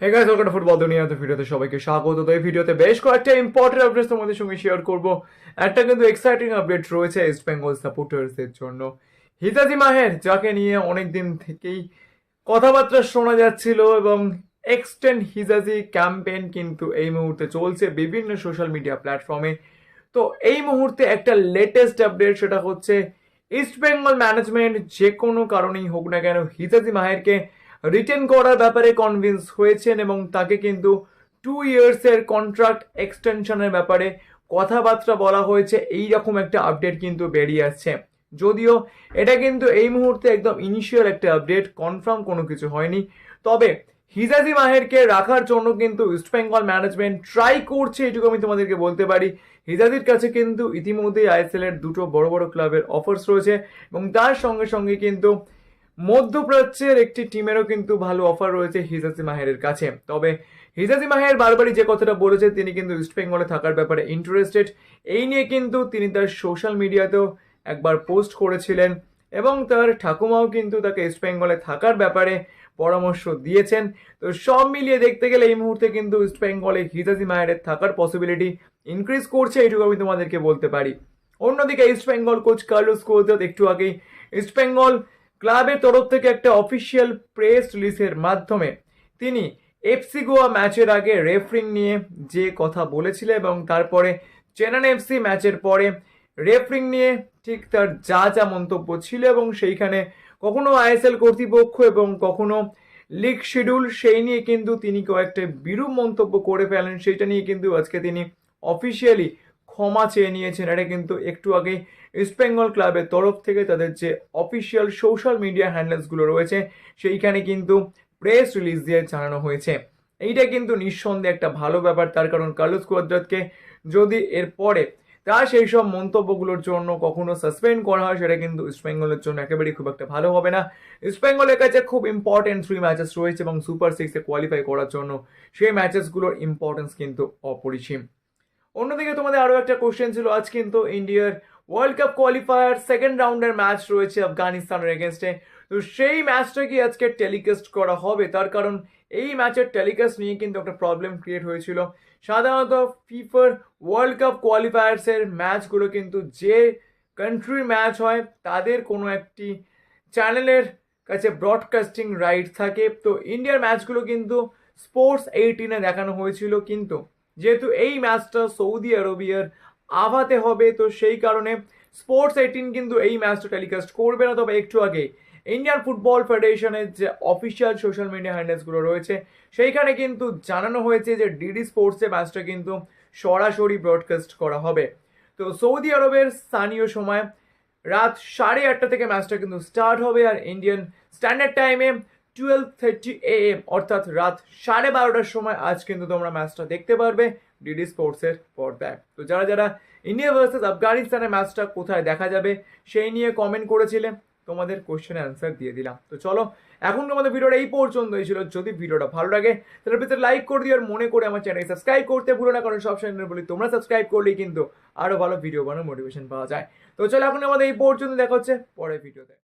Hey guys welcome football দুনিয়াতে ভিডিওতে সবাইকে স্বাগত। তো এই ভিডিওতে বেশ কয়েকটা ইম্পর্টেন্ট আপডেটস তোমাদের সঙ্গে শেয়ার করব। একটা কিন্তু এক্সাইটিং আপডেট রয়েছে ইস্ট বেঙ্গল সাপোর্টার্সদের জন্য। হিতাজি মাহের, যাকে নিয়ে অনেক দিন থেকেই কথাবার্তা শোনা যাচ্ছিল এবং এক্সটেন্ড হিজাজি ক্যাম্পেইন কিন্তু এই মুহূর্তে চলছে বিভিন্ন সোশ্যাল মিডিয়া প্ল্যাটফর্মে তো এই মুহূর্তে একটা লেটেস্ট আপডেট সেটা হচ্ছে ইস্ট বেঙ্গল ম্যানেজমেন্ট যে কোনো কারণেই হোক না কেন হিজাজি মাহেরকে রিটেন করার ব্যাপারে কনভিন্স হয়েছেন এবং তাকে কিন্তু টু ইয়ার্সের কন্ট্রাক্ট এক্সটেনশনের ব্যাপারে কথাবার্তা বলা হয়েছে। এই রকম একটা আপডেট কিন্তু বেরিয়ে আসছে। যদিও এটা কিন্তু এই মুহূর্তে একদম ইনিশিয়াল একটা আপডেট কনফার্ম কোনো কিছু হয়নি। তবে হিজাজি মাহেরকে রাখার জন্য কিন্তু ইস্ট বেঙ্গল ম্যানেজমেন্ট ট্রাই করছে, এটুকু আমি তোমাদেরকে বলতে পারি। হিজাজির কাছে কিন্তু ইতিমধ্যেই আইএসএল এর দুটো বড় বড় ক্লাবের অফার্স রয়েছে এবং তার সঙ্গে সঙ্গে কিন্তু মধ্যপ্রাচ্যের একটি টিমেরও কিন্তু ভালো অফার রয়েছে হিজাজি মাহেরের কাছে। তবে হিজাজি মাহের বারবারই যে কথাটা বলেছে, তিনি কিন্তু ইস্ট বেঙ্গলে থাকার ব্যাপারে ইন্টারেস্টেড এই নিয়ে কিন্তু তিনি তার সোশ্যাল মিডিয়াতেও একবার পোস্ট করেছিলেন এবং তার ঠাকুমাও কিন্তু তাকে ইস্ট বেঙ্গলে থাকার ব্যাপারে পরামর্শ দিয়েছেন। তো সব মিলিয়ে দেখতে গেলে এই মুহূর্তে কিন্তু ইস্ট বেঙ্গলে হিজাজি মাহেরের থাকার পসিবিলিটি ইনক্রিজ করছে, এইটুকু আমি তোমাদেরকে বলতে পারি। অন্যদিকে East Bengal coach Carlos Cuadrat একটু আগেই ইস্ট বেঙ্গল ক্লাবের তরফ থেকে একটা অফিসিয়াল প্রেস রিলিজের মাধ্যমে তিনি এফসি গোয়া ম্যাচের আগে রেফারিং নিয়ে যে কথা বলেছিলেন এবং তারপরে চেনান এফসি ম্যাচের পরে রেফারিং নিয়ে ঠিক তার যা যা মন্তব্য ছিল এবং সেইখানে কখনো আইএসএল কর্তৃপক্ষ এবং কখনো লিগ শিডিউল সেই নিয়ে কিন্তু তিনি কয়েকটা বিরূপ মন্তব্য করে ফেলেন, সেটা নিয়ে কিন্তু আজকে তিনি অফিসিয়ালি ক্ষমা চেয়ে নিয়েছেন। এটা কিন্তু একটু আগেই ইস্ট বেঙ্গল ক্লাবের তরফ থেকে তাদের যে অফিসিয়াল সোশ্যাল মিডিয়া হ্যান্ডেলসগুলো রয়েছে, সেইখানে কিন্তু প্রেস রিলিজ দিয়ে জানানো হয়েছে। এইটা কিন্তু নিঃসন্দেহে একটা ভালো ব্যাপার, তার কারণ কার্লোস কুয়াদ্রাতকে যদি এরপরে তার সেই সব মন্তব্যগুলোর জন্য কখনো সাসপেন্ড করা হয়, সেটা কিন্তু ইস্ট বেঙ্গলের জন্য একেবারেই খুব একটা ভালো হবে না। ইস্ট বেঙ্গলের কাছে খুব ইম্পর্টেন্ট থ্রি ম্যাচেস রয়েছে এবং সুপার সিক্সে কোয়ালিফাই করার জন্য সেই ম্যাচেসগুলোর ইম্পর্টেন্স কিন্তু অপরিসীম। অন্যদিকে তোমাদের আরও একটা কোশ্চেন ছিল, আজ কিন্তু ইন্ডিয়ার ওয়ার্ল্ড কাপ কোয়ালিফায়ার সেকেন্ড রাউন্ডের ম্যাচ রয়েছে আফগানিস্তানের এগেনস্টে তো সেই ম্যাচটা কি আজকে টেলিকাস্ট করা হবে? তার কারণ এই ম্যাচের টেলিকাস্ট নিয়ে কিন্তু একটা প্রবলেম ক্রিয়েট হয়েছিল। সাধারণত ফিফার ওয়ার্ল্ড কাপ কোয়ালিফায়ার্সের ম্যাচগুলো কিন্তু যে কান্ট্রির ম্যাচ হয়, তাদের কোনো একটি চ্যানেলের কাছে ব্রডকাস্টিং রাইট থাকে। তো ইন্ডিয়ার ম্যাচগুলো কিন্তু স্পোর্টস এইটিনে দেখানো হয়েছিল কিন্তু যেহেতু এই ম্যাচটা সৌদি আরবিয়ার আভাতে হবে, তো সেই কারণে স্পোর্টস এইটিন কিন্তু এই ম্যাচটা টেলিকাস্ট করবে না। তবে একটু আগে ইন্ডিয়ান ফুটবল ফেডারেশনের যে অফিসিয়াল সোশ্যাল মিডিয়া হ্যান্ডেলসগুলো রয়েছে, সেইখানে কিন্তু জানানো হয়েছে যে ডিডি স্পোর্টসে ম্যাচটা কিন্তু সরাসরি ব্রডকাস্ট করা হবে। তো সৌদি আরবের স্থানীয় সময় রাত সাড়ে আটটা থেকে ম্যাচটা কিন্তু স্টার্ট হবে, আর ইন্ডিয়ান স্ট্যান্ডার্ড টাইমে টুয়েলভ থার্টি এ এম অর্থাৎ রাত সাড়ে বারোটার সময় আজ কিন্তু তোমরা ম্যাচটা দেখতে পারবে ডিডি স্পোর্টসের পর্দায়। তো যারা যারা ইন্ডিয়া ভার্সেস আফগানিস্তানের ম্যাচটা কোথায় দেখা যাবে সেই নিয়ে কমেন্ট করেছিলে, তোমাদের কোশ্চেনে অ্যান্সার দিয়ে দিলাম। তো চলো, এখন তোমাদের ভিডিওটা এই পর্যন্তই ছিল। যদি ভিডিওটা ভালো লাগে, তাহলে ভিতরে লাইক করে দিও আর মনে করে আমার চ্যানেল সাবস্ক্রাইব করতে ভুলো না, কারণ সব চ্যানেল বলি তোমরা সাবস্ক্রাইব করলেই কিন্তু আরও ভালো ভিডিও বানানোর মোটিভেশন পাওয়া যায়। তো চলো, এখন আমাদের এই পর্যন্ত দেখা হচ্ছে, পরের ভিডিওতে